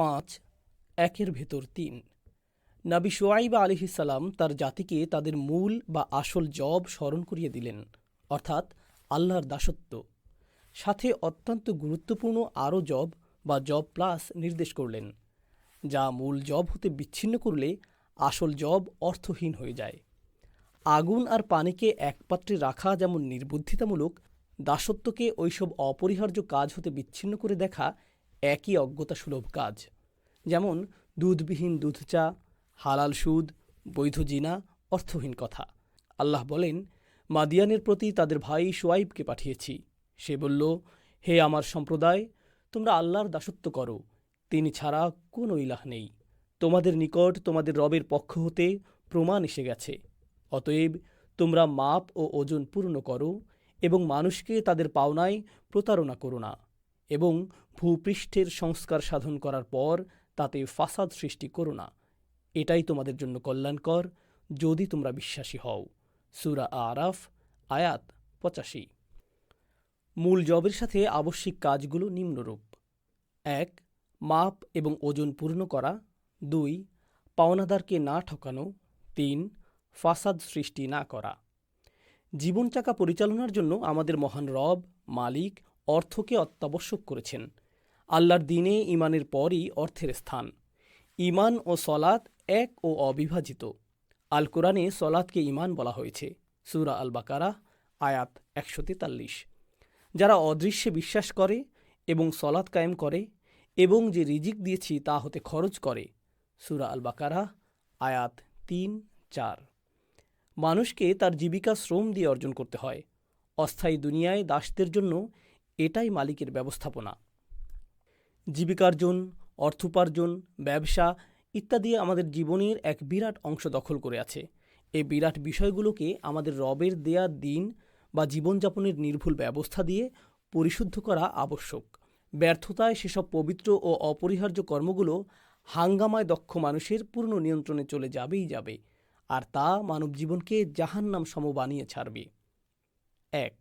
পাঁচ, একের ভেতর তিন। নাবি সোয়াইব আলিহিসাল্লাম তার জাতিকে তাদের মূল বা আসল জব স্মরণ করিয়ে দিলেন, অর্থাৎ আল্লাহর দাসত্ব। সাথে অত্যন্ত গুরুত্বপূর্ণ আরও জব বা জব প্লাস নির্দেশ করলেন, যা মূল জব হতে বিচ্ছিন্ন করলে আসল জব অর্থহীন হয়ে যায়। আগুন আর পানিকে এক পাত্রে রাখা যেমন নির্বুদ্ধিতামূলক, দাসত্বকে ওইসব অপরিহার্য কাজ হতে বিচ্ছিন্ন করে দেখা একই অজ্ঞতাসুলভ কাজ। যেমন, দুধবিহীন দুধ চা, হালাল সুদ, বৈধ জিনা, অর্থহীন কথা। আল্লাহ বলেন, মাদিয়ানের প্রতি তাদের ভাই সোয়াইবকে পাঠিয়েছি। সে বলল, হে আমার সম্প্রদায়, তোমরা আল্লাহর দাসত্ব করো। তিনি ছাড়া কোনো ইলাহ নেই। তোমাদের নিকট তোমাদের রবের পক্ষ হতে প্রমাণ এসে গেছে। অতএব, তোমরা মাপ ও ওজন পূর্ণ করো এবং মানুষকে তাদের পাওনায় প্রতারণা করো না। এবং ভূপৃষ্ঠের সংস্কার সাধন করার পর তাতে ফাসাদ সৃষ্টি করো না। এটাই তোমাদের জন্য কল্যাণকর, যদি তোমরা বিশ্বাসী হও। সুরা আরাফ, আয়াত পঁচাশি। মূল জবের সাথে আবশ্যিক কাজগুলো নিম্নরূপ। এক, মাপ এবং ওজন পূর্ণ করা। দুই, পাওনাদারকে না ঠকানো। তিন, ফাসাদ সৃষ্টি না করা। জীবন চাকা পরিচালনার জন্য আমাদের মহান রব, মালিক অর্থকে অত্যাবশ্যক করেছেন। আল্লাহর দিনে ইমানের পরই অর্থের স্থান। ইমান ও সলাৎ এক ও অবিভাজিত। আল কোরআনে সলাৎকে ইমান বলা হয়েছে। সুরা আল বাকারা আয়াত একশো তেতাল্লিশ। যারা অদৃশ্যে বিশ্বাস করে এবং সলাৎ কায়েম করে এবং যে রিজিক দিয়েছি তা হতে খরচ করে। সুরা আল বাকারা আয়াত তিন, চার। মানুষকে তার জীবিকা শ্রম দিয়ে অর্জন করতে হয়। অস্থায়ী দুনিয়ায় দাসদের জন্য এটাই মালিকের ব্যবস্থাপনা। জীবিকার্জন, অর্থোপার্জন, ব্যবসা ইত্যাদি আমাদের জীবনের এক বিরাট অংশ দখল করে আছে। এই বিরাট বিষয়গুলোকে আমাদের রবের দেয়া দিন বা জীবনযাপনের নির্ভুল ব্যবস্থা দিয়ে পরিশুদ্ধ করা আবশ্যক। ব্যর্থতায় সেসব পবিত্র ও অপরিহার্য কর্মগুলো হাঙ্গামায় দক্ষ মানুষের পূর্ণ নিয়ন্ত্রণে চলে যাবেই যাবে, আর তা মানব জীবনকে জাহান্নাম সম বানিয়ে ছাড়বে। এক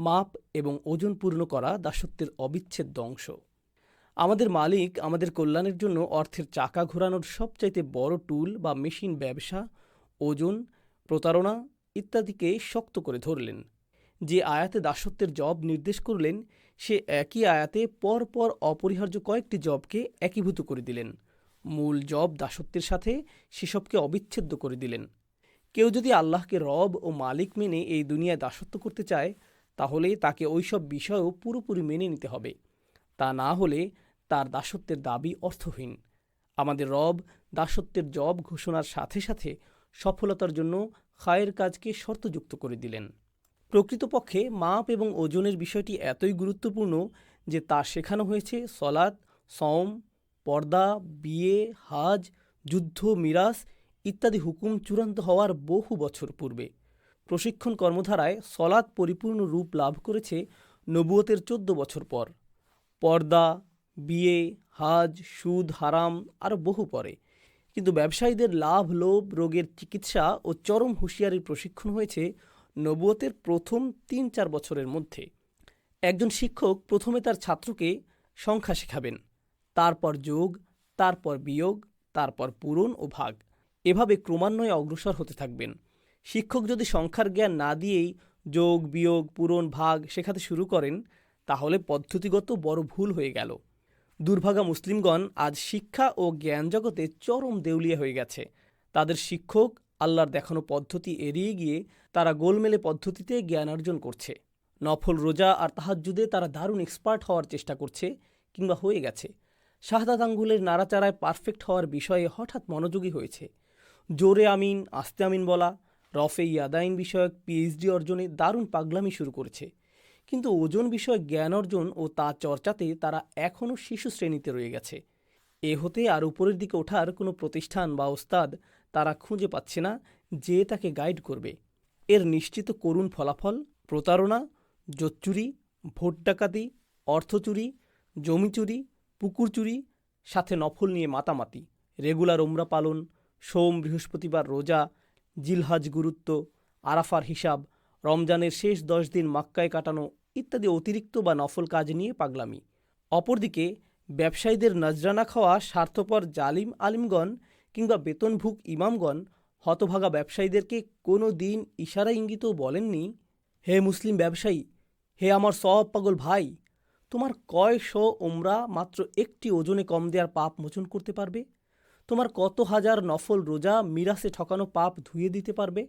মাপ এবং ওজন পূর্ণ করা দাসত্বের অবিচ্ছেদ্য অংশ। আমাদের মালিক আমাদের কল্যাণের জন্য অর্থের চাকা ঘোরানোর সবচাইতে বড় টুল বা মেশিন ব্যবসা, ওজন, প্রতারণা ইত্যাদিকে শক্ত করে ধরলেন। যে আয়াতে দাসত্বের জব নির্দেশ করলেন, সে একই আয়াতে পরপর অপরিহার্য কয়েকটি জবকে একীভূত করে দিলেন। মূল জব দাসত্বের সাথে সেসবকে অবিচ্ছেদ্য করে দিলেন। কেউ যদি আল্লাহকে রব ও মালিক মেনে এই দুনিয়ায় দাসত্ব করতে চায় তাহলে তাকে ওইসব বিষয়ও পুরোপুরি মেনে নিতে হবে। তা না হলে তার দাসত্বের দাবি অর্থহীন। আমাদের রব দাসত্বের জব ঘোষণার সাথে সাথে সফলতার জন্য খায়ের কাজকে শর্তযুক্ত করে দিলেন। প্রকৃতপক্ষে মাপ এবং ওজনের বিষয়টি এতই গুরুত্বপূর্ণ যে তা শেখানো হয়েছে সলাদ সম পর্দা, বিয়ে, হাজ, যুদ্ধ, মিরাস ইত্যাদি হুকুম চূড়ান্ত হওয়ার বহু বছর পূর্বে। প্রশিক্ষণ কর্মধারায় সলাদ পরিপূর্ণ রূপ লাভ করেছে নবুয়তের চোদ্দ বছর পর। পর্দা, বিয়ে, হাজ, সুদ, হারাম আরও বহু পরে। কিন্তু ব্যবসায়ীদের লাভ, লোভ, রোগের চিকিৎসা ও চরম হুঁশিয়ারির প্রশিক্ষণ হয়েছে নবুয়তের প্রথম তিন চার বছরের মধ্যে। একজন শিক্ষক প্রথমে তার ছাত্রকে সংখ্যা শেখাবেন, তারপর যোগ, তারপর বিয়োগ, তারপর পূরণ ও ভাগ। এভাবে ক্রমান্বয়ে অগ্রসর হতে থাকবেন। শিক্ষক যদি সংখ্যার জ্ঞান না দিয়েই যোগ, বিয়োগ, পূরণ, ভাগ শেখাতে শুরু করেন, তাহলে পদ্ধতিগত বড় ভুল হয়ে গেল। দুর্ভাগা মুসলিমগণ আজ শিক্ষা ও জ্ঞান জগতে চরম দেউলিয়া হয়ে গেছে। তাদের শিক্ষক আল্লাহর দেখানো পদ্ধতি এড়িয়ে গিয়ে তারা গোলমেলে পদ্ধতিতে জ্ঞান অর্জন করছে। নফল রোজা আর তাহাজ্জুদে তারা দারুণ এক্সপার্ট হওয়ার চেষ্টা করছে কিংবা হয়ে গেছে। শাহাদাত আঙ্গুলের নাড়াচাড়ায় পারফেক্ট হওয়ার বিষয়ে হঠাৎ মনোযোগী হয়েছে। জোরে আমিন, আস্তে আমিন বলা রফে ইয়াদাইন বিষয়ক পিএইচডি অর্জনে দারুণ পাগলামি শুরু করেছে। কিন্তু ওজন বিষয়ক জ্ঞান অর্জন ও তা চর্চাতে তারা এখনও শিশু শ্রেণীতে রয়ে গেছে। এ হতে আর উপরের দিকে ওঠার কোনো প্রতিষ্ঠান বা ওস্তাদ তারা খুঁজে পাচ্ছে না যে তাকে গাইড করবে। এর নিশ্চিত করুণ ফলাফল, প্রতারণা, জোচ্চুরি, ভোট ডাকাতি, অর্থ চুরি, জমি চুরি, পুকুর চুরি, সাথে নফল নিয়ে মাতামাতি, রেগুলার ওমরা পালন, সোম বৃহস্পতিবার রোজা জিলহাজ গুরুত্ব, আরাফার হিসাব, রমজানের শেষ দশ দিন মাক্কায় কাটানো ইত্যাদি অতিরিক্ত বা নফল কাজ নিয়ে পাগলামি। অপরদিকে, ব্যবসায়ীদের নজরানা খাওয়া স্বার্থপর জালিম আলিমগণ কিংবা বেতনভুক ইমামগণ হতভাগা ব্যবসায়ীদেরকে কোনো দিন ইশারা ইঙ্গিতও বলেননি, হে মুসলিম ব্যবসায়ী, হে আমার সব পাগল ভাই, তোমার কয়শ ওমরা মাত্র একটি ওজনে কম দেওয়ার পাপ মোচন করতে পারবে? তোমার কত হাজার নফল রোজা মিরাসে ঠকানো পাপ ধুয়ে দিতে পারবে?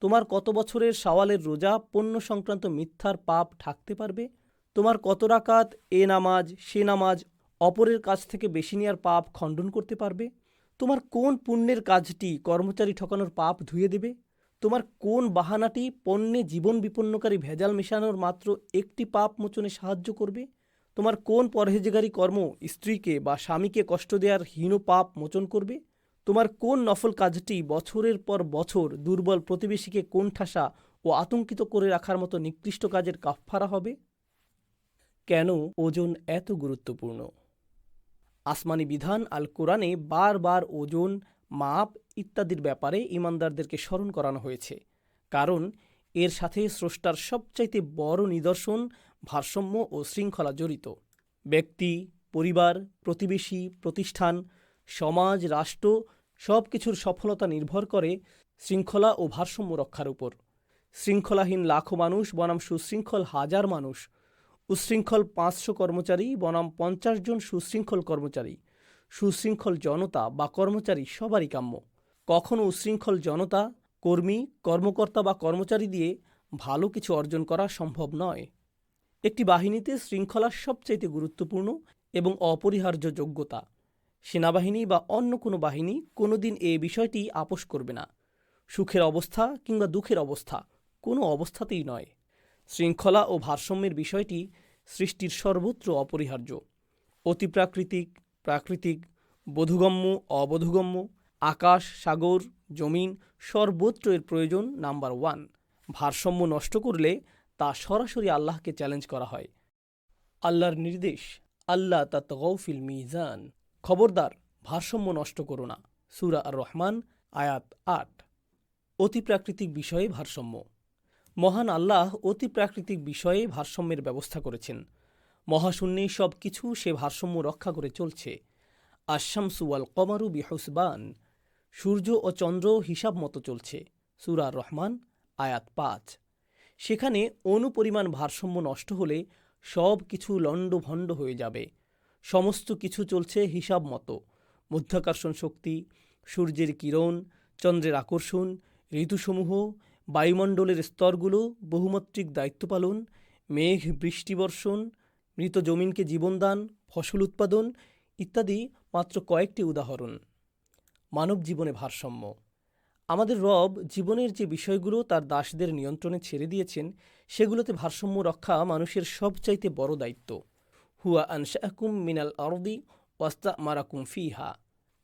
তোমার কত বছরের সওয়ালের রোজা পণ্য সংক্রান্ত মিথ্যার পাপ ঢাকতে পারবে? তোমার কত রাকাত এ নামাজ, সে নামাজ অপরের কাছ থেকে বেশি নেওয়ার পাপ খণ্ডন করতে পারবে? তোমার কোন পুণ্যের কাজটি কর্মচারী ঠকানোর পাপ ধুয়ে দেবে? তোমার কোন বাহানাটি পণ্যে জীবন বিপন্নকারী ভেজাল মেশানোর মাত্র একটি পাপ মোচনে সাহায্য করবে? তোমার কোন পরহেজগারী কর্ম স্ত্রীকে বা স্বামীকে কষ্ট দেওয়ার হীন পাপ মোচন করবে? তোমার কোন নফল কাজটি বছরের পর বছর দুর্বল প্রতিবেশীকে কোণঠাসা ও আতঙ্কিত করে রাখার মতো নিকৃষ্ট কাজের কাফফারা হবে? কেন ওজন এত গুরুত্বপূর্ণ? আসমানি বিধান আল কোরআনে বারবার ওজন, মাপ ইত্যাদির ব্যাপারে ইমানদারদেরকে স্মরণ করানো হয়েছে। কারণ এর সাথে স্রষ্টার সবচাইতে বড় নিদর্শন ভারসাম্য ও শৃঙ্খলা জড়িত। ব্যক্তি, পরিবার, প্রতিবেশী, প্রতিষ্ঠান, সমাজ, রাষ্ট্র সব কিছুর সফলতা নির্ভর করে শৃঙ্খলা ও ভারসাম্য রক্ষার উপর। শৃঙ্খলাহীন লাখো মানুষ বনাম সুশৃঙ্খল হাজার মানুষ। উশৃঙ্খল পাঁচশো কর্মচারী বনাম পঞ্চাশ জন সুশৃঙ্খল কর্মচারী। সুশৃঙ্খল জনতা বা কর্মচারী সবারই কাম্য। কখনও উশৃঙ্খল জনতা, কর্মী, কর্মকর্তা বা কর্মচারী দিয়ে ভালো কিছু অর্জন করা সম্ভব নয়। একটি বাহিনীতে শৃঙ্খলা সবচাইতে গুরুত্বপূর্ণ এবং অপরিহার্য যোগ্যতা। সেনাবাহিনী বা অন্য কোনো বাহিনী কোনোদিন এ বিষয়টি আপোষ করবে না। সুখের অবস্থা কিংবা দুঃখের অবস্থা কোনো অবস্থাতেই নয়। শৃঙ্খলা ও ভারসাম্যের বিষয়টি সৃষ্টির সর্বত্র অপরিহার্য। অতিপ্রাকৃতিক প্রাকৃতিক, বোধগম্য, অবোধগম্য, আকাশ, সাগর, জমিন সর্বত্র এর প্রয়োজন নাম্বার ওয়ান। ভারসাম্য নষ্ট করলে তা সরাসরি আল্লাহকে চ্যালেঞ্জ করা হয়। আল্লাহর নির্দেশ আল্লাহ তাত গৌফিল মিজান। খবরদার, ভারসাম্য নষ্ট করো না। সুরা আর রহমান আয়াত আট। অতিপ্রাকৃতিক বিষয়ে ভারসাম্য। মহান আল্লাহ অতি প্রাকৃতিক বিষয়ে ভারসাম্যের ব্যবস্থা করেছেন। মহাশূন্যে সব কিছু সে ভারসাম্য রক্ষা করে চলছে। আশামসু আল কমারু বিহসবান। সূর্য ও চন্দ্র হিসাব মতো চলছে। সুরার রহমান আয়াত পাঁচ। সেখানে অনুপরিমাণ ভারসাম্য নষ্ট হলে সব কিছু লণ্ডভণ্ড হয়ে যাবে। সমস্ত কিছু চলছে হিসাব মতো। মধ্যাকর্ষণ শক্তি, সূর্যের কিরণ, চন্দ্রের আকর্ষণ, ঋতুসমূহ, বায়ুমণ্ডলের স্তরগুলো, বহুমাত্রিক দায়িত্ব পালন, মেঘ বৃষ্টিবর্ষণ মৃত জমিনকে জীবনদান, ফসল উৎপাদন ইত্যাদি মাত্র কয়েকটি উদাহরণ। মানব জীবনে ভারসাম্য আমাদের রব জীবনের যে বিষয়গুলো তার দাসদের নিয়ন্ত্রণে ছেড়ে দিয়েছেন, সেগুলোতে ভারসাম্য রক্ষা মানুষের সবচাইতে বড় দায়িত্ব। হুয়া আনশাকুম মিনাল আরদি ওয়াস্তা মারাকুম ফিহা।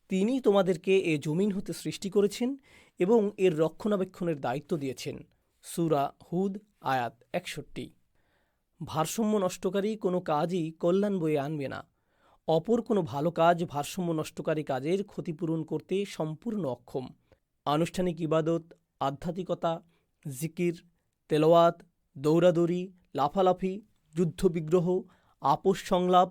তিনি তোমাদেরকে এ জমিন হতে সৃষ্টি করেছেন এবং এর রক্ষণাবেক্ষণের দায়িত্ব দিয়েছেন। সুরা হুদ, আয়াত একষট্টি। ভারসাম্য নষ্টকারী কোনো কাজই কল্যাণ বয়ে আনবে না। অপর কোনো ভালো কাজ ভারসাম্য নষ্টকারী কাজের ক্ষতিপূরণ করতে সম্পূর্ণ অক্ষম। আনুষ্ঠানিক ইবাদত, আধ্যাত্মিকতা, জিকির তেলোয়াত দৌড়াদৌড়ি, লাফালাফি, যুদ্ধবিগ্রহ, আপোষ সংলাপ,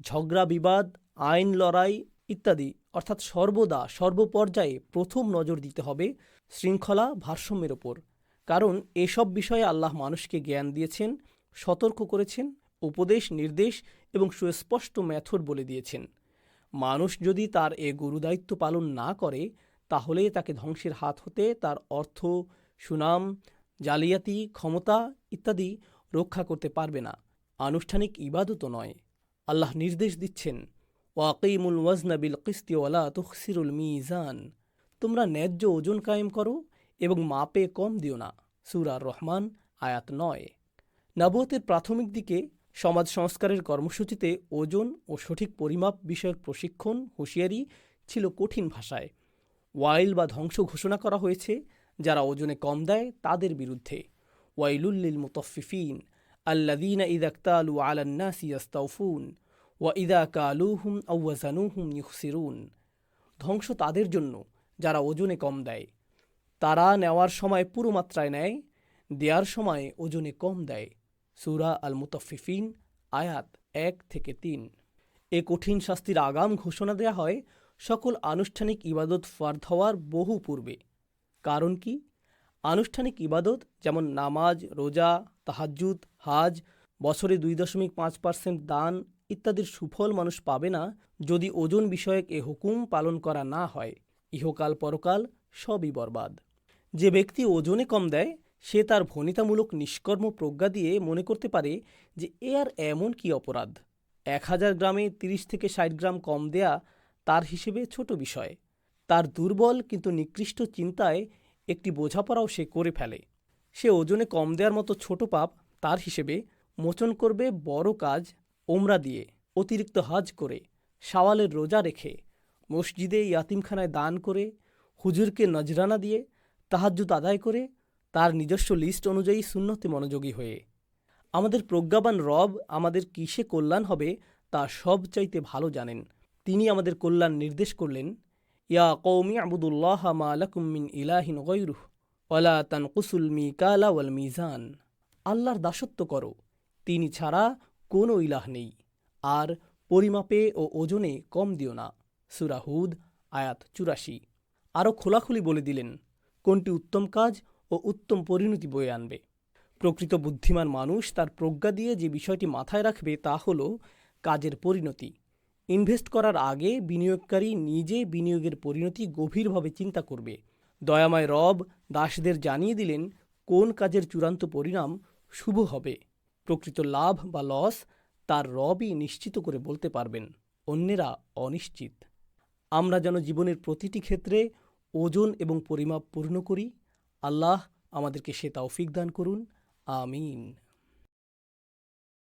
ঝগড়া বিবাদ, আইন লড়াই ইত্যাদি। অর্থাৎ সর্বদা, সর্বপর্যায়ে প্রথম নজর দিতে হবে শৃঙ্খলা ভারসাম্যের ওপর। কারণ এসব বিষয়ে আল্লাহ মানুষকে জ্ঞান দিয়েছেন, সতর্ক করেছেন, উপদেশ, নির্দেশ এবং সুস্পষ্ট মেথড বলে দিয়েছেন। মানুষ যদি তার এ গুরুদায়িত্ব পালন না করে তাহলে তাকে ধ্বংসের হাত হতে, তার অর্থ, সুনাম, জালিয়াতি, ক্ষমতা ইত্যাদি রক্ষা করতে পারবে না। আনুষ্ঠানিক ইবাদতও নয়। আল্লাহ নির্দেশ দিচ্ছেন ওয়াকিমুল ওয়াজনা বিল কিস্তি ওয়ালা তুখসিরুল মিজান। তোমরা ন্যায্য ওজন কায়েম করো এবং মাপে কম দিও না। সুরার রহমান আয়াত নয়। নবতের প্রাথমিক দিকে সমাজ সংস্কারের কর্মসূচিতে ওজন ও সঠিক পরিমাপ বিষয়ক প্রশিক্ষণ, হুঁশিয়ারি ছিল কঠিন ভাষায়। ওয়াইল বা ধ্বংস ঘোষণা করা হয়েছে, যারা ওজনে কম দেয় তাদের বিরুদ্ধে। ওয়াইলুল্লিল মুতফিফিন আল্লাদিনা ইদাক্তালু আলান্নাসি ইয়াস্তাউফুন, ওয়া ইদা কালুহুম আউয়াজানুহুম ইউসিরুন ধ্বংস তাদের জন্য, যারা ওজনে কম দেয়। তারা নেওয়ার সময় পুরো মাত্রায় নেয়, দেওয়ার সময় ওজনে কম দেয়। সুরা আল মুতফিফিন আয়াত এক থেকে তিন। এ কঠিন শাস্তির আগাম ঘোষণা দেয়া হয় সকল আনুষ্ঠানিক ইবাদত ফার্দ হওয়ার বহু পূর্বে। কারণ কি? আনুষ্ঠানিক ইবাদত যেমন নামাজ, রোজা, তাহাজ্জুদ, হাজ, বছরে দুই দশমিক পাঁচ পার্সেন্ট দান ইত্যাদির সুফল মানুষ পাবে না যদি ওজন বিষয়ক এ হুকুম পালন করা না হয়। ইহকাল পরকাল সবই বরবাদ। যে ব্যক্তি ওজনে কম দেয়, সে তার ভনিতামূলক নিষ্কর্ম প্রজ্ঞা দিয়ে মনে করতে পারে যে এ আর এমন কি অপরাধ। এক হাজার গ্রামে তিরিশ থেকে ষাট গ্রাম কম দেয়া তার হিসেবে ছোট বিষয়। তার দুর্বল কিন্তু নিকৃষ্ট চিন্তায় একটি বোঝাপড়াও সে করে ফেলে। সে ওজনে কম দেওয়ার মতো ছোট পাপ তার হিসেবে মোচন করবে বড় কাজ, ওমরা দিয়ে, অতিরিক্ত হজ করে, শাওয়ালের রোজা রেখে, মসজিদে ইয়াতিমখানায় দান করে, হুজুরকে নজরানা দিয়ে, তাহাজ্জুদ আদায় করে, তার নিজস্ব লিস্ট অনুযায়ী শূন্যতে মনোযোগী হয়ে। আমাদের প্রজ্ঞাবান রব আমাদের কিসে কল্যাণ হবে তা সবচাইতে ভালো জানেন। তিনি আমাদের কল্যাণ নির্দেশ করলেন, ইয়া কৌমি আবুদুল্লাহ মা লাকুম মিন ইলাহিন গৈরুহ ওয়ালা তানকুসুল মিকালা ওয়াল মিজান। আল্লাহর দাসত্ব করো, তিনি ছাড়া কোনো ইলাহ নেই, আর পরিমাপে ও ওজনে কম দিও না। সুরাহুদ আয়াত চুরাশি। আরও খোলাখুলি বলে দিলেন, কোনটি উত্তম কাজ ও উত্তম পরিণতি বয়ে আনবে? প্রকৃত বুদ্ধিমান মানুষ তার প্রজ্ঞা দিয়ে যে বিষয়টি মাথায় রাখবে তা হল কাজের পরিণতি। ইনভেস্ট করার আগে বিনিয়োগকারী নিজে বিনিয়োগের পরিণতি গভীরভাবে চিন্তা করবে। দয়াময় রব দাসদের জানিয়ে দিলেন, কোন কাজের চূড়ান্ত পরিণাম শুভ হবে। প্রকৃত লাভ বা লস তার রবই নিশ্চিত করে বলতে পারবেন, অন্যেরা অনিশ্চিত। আমরা যেন জীবনের প্রতিটি ক্ষেত্রে ওজন এবং পরিমাপ পূর্ণ করি। আল্লাহ আমাদেরকে সে তৌফিক দান করুন। আমিন।